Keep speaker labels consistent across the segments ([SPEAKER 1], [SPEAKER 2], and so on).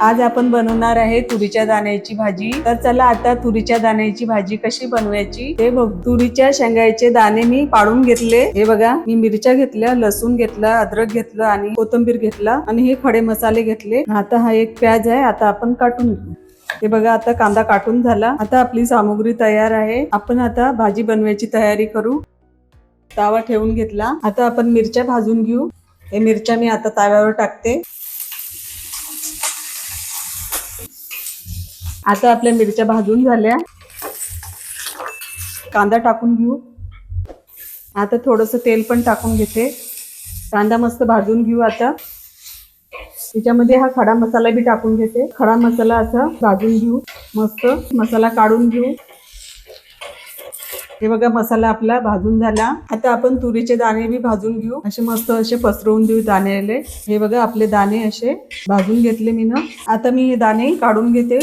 [SPEAKER 1] आज आपण बनवणार आहे तुरीच्या दाण्याची भाजी. तर चला आता तुरीच्या दाण्याची भाजी कशी बनवायची? हे बघ तुरीच्या शेंगायचे दाणे मी पाडून घेतले. हे बघा मी मिरच्या घेतल्या लसूण घेतला अद्रक घेतलं आणि कोथिंबीर घेतला आणि हे खडे मसाले घेतले. आता हा एक प्याज आहे आता आपण काटून घेऊ. हे बघा आता कांदा काटून झाला. आता आपली सामुग्री तयार आहे. आपण आता भाजी बनवायची तयारी करू. तावा ठेवून घेतला. आता आपण मिरच्या भाजून घेऊ. हे मिरच्या मी आता ताव्यावर टाकते. आता आपल्या मिरच्या भाजून झाल्या. कांदा टाकून घेऊ. आता थोडस तेल पण टाकून घेते. कांदा मस्त भाजून घेऊ आता. त्याच्यामध्ये हा खडा मसाला बी टाकून घेते. खडा मसाला असा भाजून घेऊ. मस्त मसाला काढून घेऊ. हे बघा मसाला आपला भाजून झाला. आता आपण तुरीचे दाणे बी भाजून घेऊ. असे मस्त असे पसरवून देऊ दाणेले हे बघा आपले दाणे असे भाजून घेतले मी ना आता मी हे दाणे काढून घेते.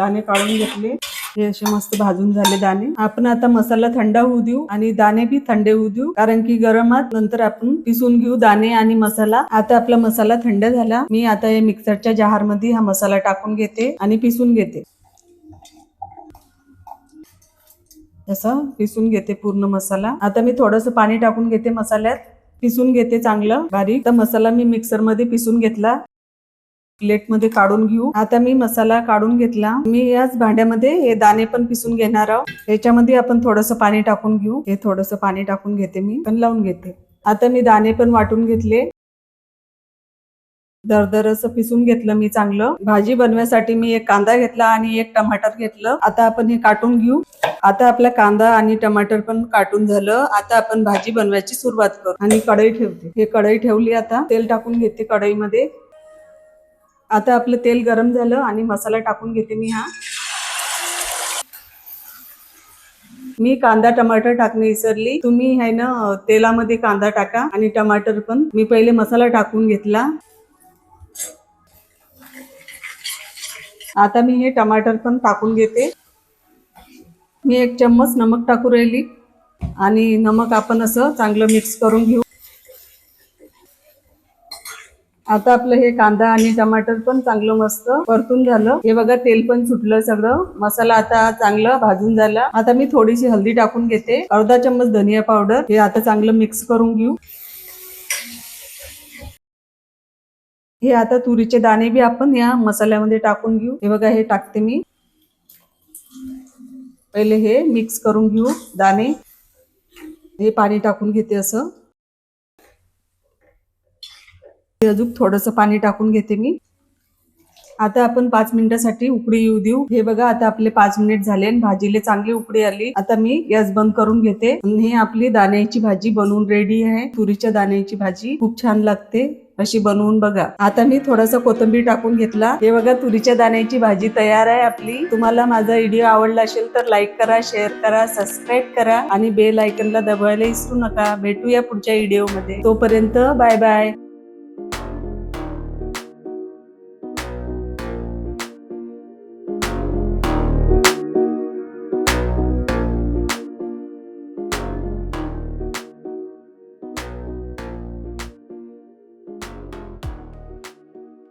[SPEAKER 1] दाणे काढून घेतले. हे असे मस्त भाजून झाले दाणे. आपण आता मसाला थंड होऊ देऊ आणि दाणे बी थंडे होऊ देऊ. कारण की गरमात नंतर आपण पिसून घेऊ दाणे आणि मसाला. आता आपला मसाला थंड झाला. मी आता हे मिक्सरच्या जहारमध्ये हा मसाला टाकून घेते आणि पिसून घेते. तसं पिसून घेते पूर्ण मसाला. आता मी थोडस पाणी टाकून घेते मसाल्यात. पिसून घेते चांगलं बारीक. तर मसाला मी मिक्सरमध्ये पिसून घेतला. प्लेटमध्ये काढून घेऊ. आता मी मसाला काढून घेतला. मी याच भांड्यामध्ये हे दाणे पण पिसून घेणार आहोत. याच्यामध्ये आपण थोडस पाणी टाकून घेऊ. हे थोडस पाणी टाकून घेते मी. पण लावून घेते. आता मी दाणे पण वाटून घेतले. दरदर असं पिसून घेतलं मी चांगलं. भाजी बनवण्यासाठी मी एक कांदा घेतला आणि एक टमाटर घेतलं. आता आपण हे काटून घेऊ. आता आपला कांदा आणि टमाटर पण काटून झालं. आता आपण भाजी बनवायची सुरुवात करू. आणि कढई ठेवते. हे कढई ठेवली आता. तेल टाकून घेते कढईमध्ये. आता आपलं तेल गरम झालं आणि मसाला टाकून घेते मी हा. मी कांदा टमाटर टाकणे विसरली. तुम्ही आहे ना तेलामध्ये कांदा टाका आणि टमाटर पण. मी पहिले मसाला टाकून घेतला. आता मी हे टमाटर पण टाकून घेते. मी एक चम्मच नमक टाकू राहिली. आणि नमक आपण असं चांगलं मिक्स करून घेऊ. आता आपलं हे कांदा आणि टमाटर पण चांगलं मस्त परतून झालं. हे बघा तेल पण सुटलं सगळं. मसाला आता चांगलं भाजून झाला. आता मी थोडीशी हल्दी टाकून घेते. अर्धा चम्मच धनिया पावडर. हे आता चांगलं मिक्स करून घेऊ. हे आता तुरीचे दाणे बी आपण या मसाल्यामध्ये टाकून घेऊ. हे बघा हे टाकते मी. पहिले हे मिक्स करून घेऊ दाणे. हे पाणी टाकून घेते असं हे अजून थोडस पाणी टाकून घेते मी. आता आपण पाच मिनिटासाठी उकडी येऊ देऊ. हे बघा आता आपले पाच मिनिट झाले आणि भाजीला चांगली उकडी आली. आता मी गॅस बंद करून घेते. हे आपली दाण्याची भाजी बनवून रेडी आहे. तुरीच्या दाण्याची भाजी खूप छान लागते. अशी बनवून बघा. आता मी थोडासा कोथिंबीर टाकून घेतला. हे बघा तुरीच्या दाण्याची भाजी तयार आहे आपली. तुम्हाला माझा व्हिडिओ आवडला असेल तर लाईक करा शेअर करा सबस्क्राईब करा आणि बेल आयकनला दबायला विसरू नका. भेटूया पुढच्या व्हिडिओमध्ये. तोपर्यंत बाय बाय